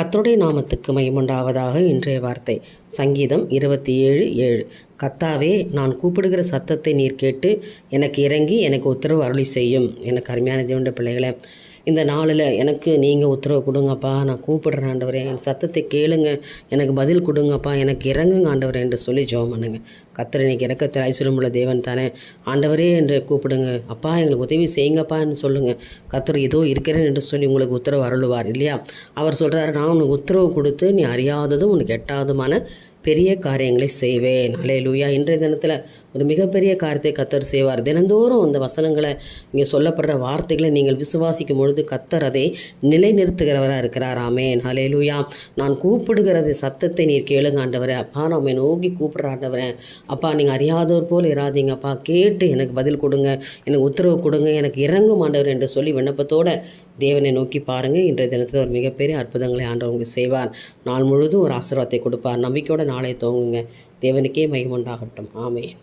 கத்தருடைய நாமத்துக்கு மையமுண்டாவதாக இன்றைய வார்த்தை. சங்கீதம் இருபத்தி ஏழு. ஏழு கத்தாவே நான் கூப்பிடுகிற சத்தத்தை நீர் கேட்டு எனக்கு இறங்கி எனக்கு உத்தரவு அருளி செய்யும். எனக்கு அருமையான தேவண்ட பிள்ளைகளை இந்த நாளில் எனக்கு நீங்கள் உத்தரவு கொடுங்கப்பா நான் கூப்பிடுறேன் ஆண்டவரே. என் சத்தத்தை கேளுங்க எனக்கு பதில் கொடுங்கப்பா எனக்கு இறங்குங்க ஆண்டவரே என்று சொல்லி ஜோம் பண்ணுங்க. கத்தர் இன்னைக்கு இறக்கத்தில் ஐஸ்வர்யமுள்ள தேவன் தானே. ஆண்டவரே என்று கூப்பிடுங்க. அப்பா எங்களுக்கு உதவி செய்யுங்கப்பான்னு சொல்லுங்கள் கத்தர் இதோ இருக்கிறேன் என்று சொல்லி உங்களுக்கு உத்தரவு அருளுவார் இல்லையா? அவர் சொல்கிறாரு நான் உனக்கு உத்தரவு கொடுத்து நீ அறியாததும் உனக்கு எட்டாதுமான பெரிய காரியங்களை செய்வேன். அலே லூயா இன்றைய தினத்தில் ஒரு மிகப்பெரிய காரியத்தை கத்தர் செய்வார். தினந்தோறும் அந்த வசனங்களை இங்கே சொல்லப்படுற வார்த்தைகளை நீங்கள் விசுவாசிக்கும் பொழுது கத்தர் அதை நிலைநிறுத்துகிறவராக இருக்கிறார். ஆமேன். அலே லூயா நான் கூப்பிடுகிறது சத்தத்தை நீர் கேளுங்க ஆண்டவரே. அப்பா நான் உண்மை நோக்கி கூப்பிட்ற ஆண்டவரேன் அப்பா நீங்கள் அறியாதவர் போல் இராதீங்கப்பா கேட்டு எனக்கு பதில் கொடுங்க. எனக்கு உத்தரவு கொடுங்க. எனக்கு இறங்கும் ஆண்டவர் என்று சொல்லி விண்ணப்பத்தோடு தேவனை நோக்கி பாருங்கள் இன்றைய தினத்தில் ஒரு மிகப்பெரிய அற்புதங்களை ஆண்டவர் உங்களுக்கு செய்வார். நாள் முழுதும் ஒரு ஆசீர்வாதத்தை கொடுப்பார். நம்பிக்கையோட நாளை துவங்குங்க. தேவனுக்கே மகிமுண்டாகட்டும் ஆமேன்.